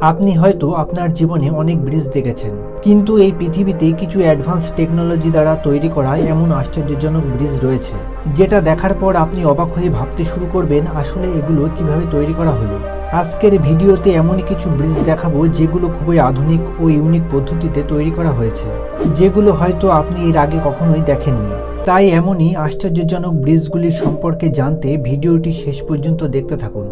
আপনি হয়তো আপনার জীবনে অনেক ব্রিজ দেখেছেন। কিন্তু এই পৃথিবীতে কিছু অ্যাডভান্স টেকনোলজি দ্বারা তৈরি করা এমন আশ্চর্যজনক ব্রিজ রয়েছে, যেটা দেখার পর আপনি অবাক হয়ে ভাবতে শুরু করবেন, আসলে এগুলো কীভাবে তৈরি করা হলো। আজকের ভিডিওতে এমনই কিছু ব্রিজ দেখাবো, যেগুলো খুবই আধুনিক ও ইউনিক পদ্ধতিতে তৈরি করা হয়েছে, যেগুলো হয়তো আপনি এর আগে কখনোই দেখেননি। তাই এমনই আশ্চর্যজনক ব্রিজগুলির সম্পর্কে জানতে ভিডিওটি শেষ পর্যন্ত দেখতে থাকুন।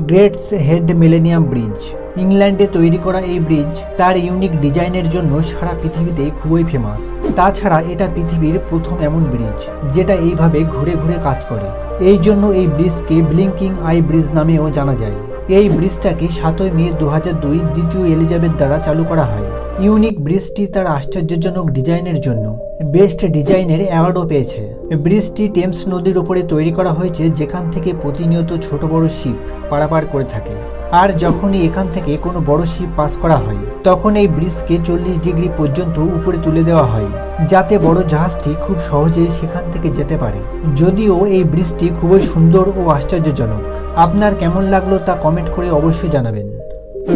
Gateshead millennium bridge. ইংল্যান্ডে তৈরি করা এই ব্রিজ তার ইউনিক ডিজাইনের জন্য সারা পৃথিবীতে খুবই ফেমাস তাছাড়া এটা পৃথিবীর প্রথম এমন ব্রিজ, যেটা এইভাবে ঘুরে ঘুরে কাজ করে। এই জন্য এই ব্রিজকে ব্লিঙ্কিং আই ব্রিজ নামেও জানা যায়। এই ব্রিজটাকে সাতই মে দু দ্বিতীয় এলিজাবেথ দ্বারা চালু করা হয়। ইউনিক ব্রিজটি তার আশ্চর্যজনক ডিজাইনের জন্য। বেস্ট ডিজাইনের অ্যাওয়ার্ডও পেয়েছে। ব্রিজটি টেমস নদীর উপরে তৈরি করা হয়েছে যেখান থেকে প্রতিনিয়ত ছোট বড় শিপ পারাপার করে থাকে। আর যখনই এখান থেকে কোনো বড় শিপ পাস করা হয়, তখন এই ব্রিজকে চল্লিশ ডিগ্রি পর্যন্ত উপরে তুলে দেওয়া হয়, যাতে বড় জাহাজটি খুব সহজেই সেখান থেকে যেতে পারে। যদিও এই ব্রিজটি খুবই সুন্দর ও আশ্চর্যজনক। আপনার কেমন লাগল তা কমেন্ট করে অবশ্যই জানাবেন।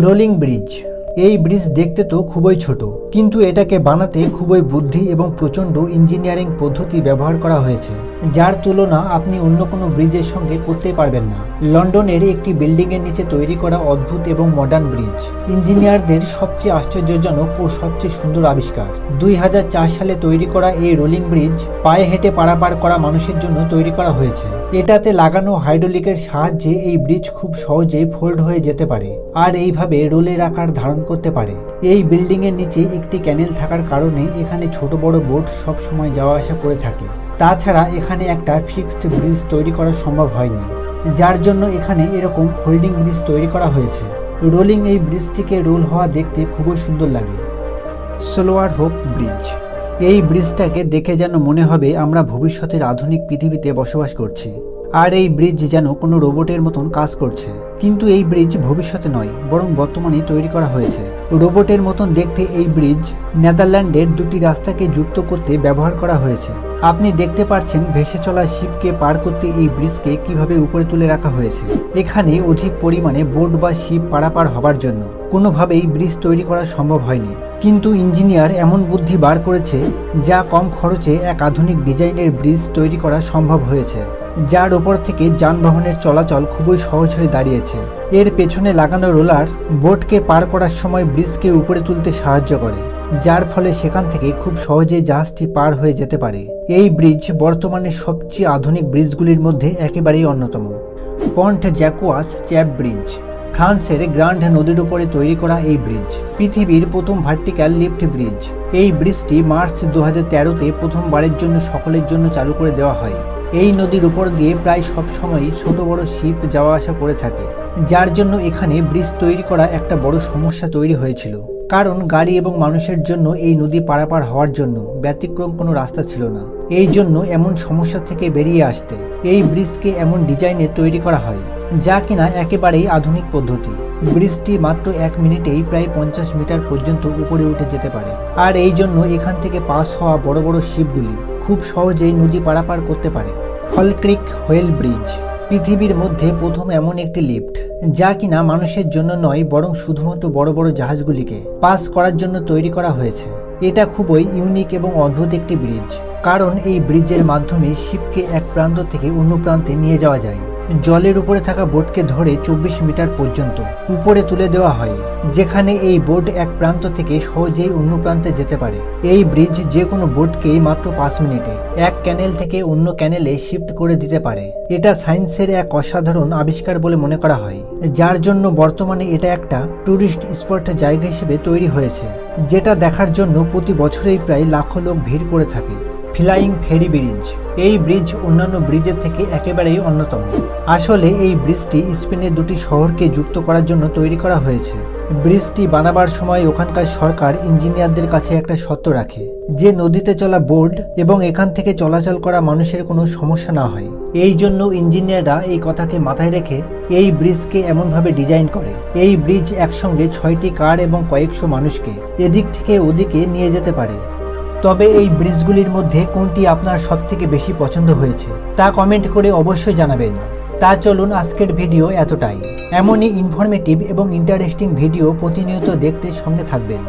রোলিং ব্রিজ এই ব্রিজ দেখতে তো খুবই ছোট, কিন্তু এটাকে বানাতে খুবই বুদ্ধি এবং প্রচণ্ড ইঞ্জিনিয়ারিং পদ্ধতি ব্যবহার করা হয়েছে। যার তুলনা আপনি অন্য কোনো ব্রিজের সঙ্গে করতে পারবেন না। লন্ডনের একটি বিল্ডিংয়ের নিচে তৈরি করা অদ্ভুত এবং মডার্ন ব্রিজ ইঞ্জিনিয়ারদের সবচেয়ে আশ্চর্যজনক ও সবচেয়ে সুন্দর আবিষ্কার। দুই হাজার চার সালে তৈরি করা এই রোলিং ব্রিজ পায়ে হেঁটে পারাপার করা মানুষের জন্য তৈরি করা হয়েছে। এটাতে লাগানো হাইড্রোলিকের সাহায্যে এই ব্রিজ খুব সহজে ফোল্ড হয়ে যেতে পারে আর এইভাবে রোলের আকার ধারণ করতে পারে। এই বিল্ডিং এর নিচে একটি ক্যানেল থাকার কারণে এখানে ছোট বড় বোট সব সময় যাওয়া আসা করে থাকে। তাছাড়া এখানে একটা ফিক্সড ব্রিজ তৈরি করা সম্ভব হয়নি, যার জন্য এখানে এরকম হোল্ডিং ব্রিজ তৈরি করা হয়েছে। রোলিং এই ব্রিজটিকে রোল হওয়া দেখতে খুবই সুন্দর লাগে। সোলোয়ার হোক ব্রিজ এই ব্রিজটাকে দেখে যেন মনে হবে আমরা ভবিষ্যতের আধুনিক পৃথিবীতে বসবাস করছি। আর এই ব্রিজ যেন কোনো রোবটের মতন কাজ করছে। কিন্তু এই ব্রিজ ভবিষ্যতে নয়, বরং বর্তমানে তৈরি করা হয়েছে। রোবটের মতন দেখতে এই ব্রিজ নেদারল্যান্ডের দুটি রাস্তাকে যুক্ত করতে ব্যবহার করা হয়েছে। আপনি দেখতে পাচ্ছেন ভেসে চলা শিপকে পার করতে এই ব্রিজকে কীভাবে উপরে তুলে রাখা হয়েছে। এখানে অধিক পরিমাণে বোট বা শিপ পারাপার হবার জন্য। কোনোভাবেই ব্রিজ তৈরি করা সম্ভব হয়নি। কিন্তু ইঞ্জিনিয়ার এমন বুদ্ধি বার করেছে, যা কম খরচে এক আধুনিক ডিজাইনের ব্রিজ তৈরি করা সম্ভব হয়েছে। যার ওপর থেকে যানবাহনের চলাচল খুবই সহজ হয়ে দাঁড়িয়েছে। এর পেছনে লাগানো রোলার বোটকে পার করার সময় ব্রিজকে উপরে তুলতে সাহায্য করে, যার ফলে সেখান থেকে খুব সহজেই জাহাজটি পার হয়ে যেতে পারে। এই ব্রিজ বর্তমানে সবচেয়ে আধুনিক ব্রিজগুলির মধ্যে একেবারেই অন্যতম। পন্ট জ্যাকোয়াস চ্যাপ ব্রিজ, ফ্রান্সের গ্র্যান্ড নদীর উপরে তৈরি করা এই ব্রিজ, পৃথিবীর প্রথম ভার্টিক্যাল লিফট ব্রিজ। এই ব্রিজটি মার্চ দু হাজার তেরোতে প্রথমবারের জন্য সকলের জন্য চালু করে দেওয়া হয়। এই নদীর উপর দিয়ে প্রায় সব সময়ই ছোট বড় শিপ যাওয়া আসা করে থাকে, যার জন্য এখানে ব্রিজ তৈরি করা একটা বড় সমস্যা তৈরি হয়েছিল। কারণ গাড়ি এবং মানুষের জন্য এই নদী পারাপার হওয়ার জন্য ব্যতিক্রম কোনো রাস্তা ছিল না। এই জন্য এমন সমস্যা থেকে বেরিয়ে আসতে এই ব্রিজকে এমন ডিজাইনে তৈরি করা হয়, যা কিনা একেবারেই আধুনিক পদ্ধতি। ব্রিজটি মাত্র এক মিনিটেই প্রায় পঞ্চাশ মিটার পর্যন্ত উপরে উঠে যেতে পারে। আর এই জন্য এখান থেকে পাস হওয়া বড় বড় শিপগুলি খুব সহজেই নদী পারাপার করতে পারে। ফলক্রিক হোয়েল ব্রিজ, পৃথিবীর মধ্যে প্রথম এমন একটি লিফট, যা কিনা মানুষের জন্য নয়, বরং শুধুমাত্র বড় বড় জাহাজগুলিকে পাস করার জন্য তৈরি করা হয়েছে। এটা খুবই ইউনিক এবং অদ্ভুত একটি ব্রিজ, কারণ এই ব্রিজের মাধ্যমে শিপকে এক প্রান্ত থেকে অন্য প্রান্তে নিয়ে যাওয়া যায়। জলের উপরে থাকা বোটকে ধরে চব্বিশ মিটার পর্যন্ত উপরে তুলে দেওয়া হয়, যেখানে এই বোট এক প্রান্ত থেকে সহজেই অন্য প্রান্তে যেতে পারে। এই ব্রিজ যে কোনো বোটকেই মাত্র পাঁচ মিনিটে, এক ক্যানেল থেকে অন্য ক্যানেলে শিফট করে দিতে পারে। এটা সায়েন্সের এক অসাধারণ আবিষ্কার বলে মনে করা হয়, যার জন্য বর্তমানে এটা একটা ট্যুরিস্ট স্পট জায়গা হিসেবে তৈরি হয়েছে, যেটা দেখার জন্য প্রতি বছরেই প্রায় লাখো লোক ভিড় করে থাকে। Flying ferry bridge. এই ব্রিজ অন্যান্য ব্রিজের থেকে একেবারেই অন্যতম। আসলে এই ব্রিজটি স্পেনের দুটি শহরকে যুক্ত করার জন্য তৈরি করা হয়েছে। ব্রিজটি বানাবার সময় ওখানকার সরকার ইঞ্জিনিয়ারদের কাছে একটা শর্ত রাখে, যে নদীতে চলা বোর্ড এবং এখান থেকে চলাচল করা মানুষের কোনো সমস্যা না হয়। এই জন্য ইঞ্জিনিয়াররা এই কথাকে মাথায় রেখে এই ব্রিজকে এমনভাবে ডিজাইন করে। এই ব্রিজ একসঙ্গে ছয়টি কার এবং কয়েকশো মানুষকে এদিক থেকে ওদিকে নিয়ে যেতে পারে। তবে এই ব্রিজগুলির মধ্যে কোনটি আপনার সবথেকে বেশি পছন্দ হয়েছে, তা কমেন্ট করে অবশ্যই জানাবেন। তা চলুন আজকের ভিডিও এতটাই। এমনই ইনফরমেটিভ এবং ইন্টারেস্টিং ভিডিও প্রতিনিয়ত দেখতে সঙ্গে থাকবেন।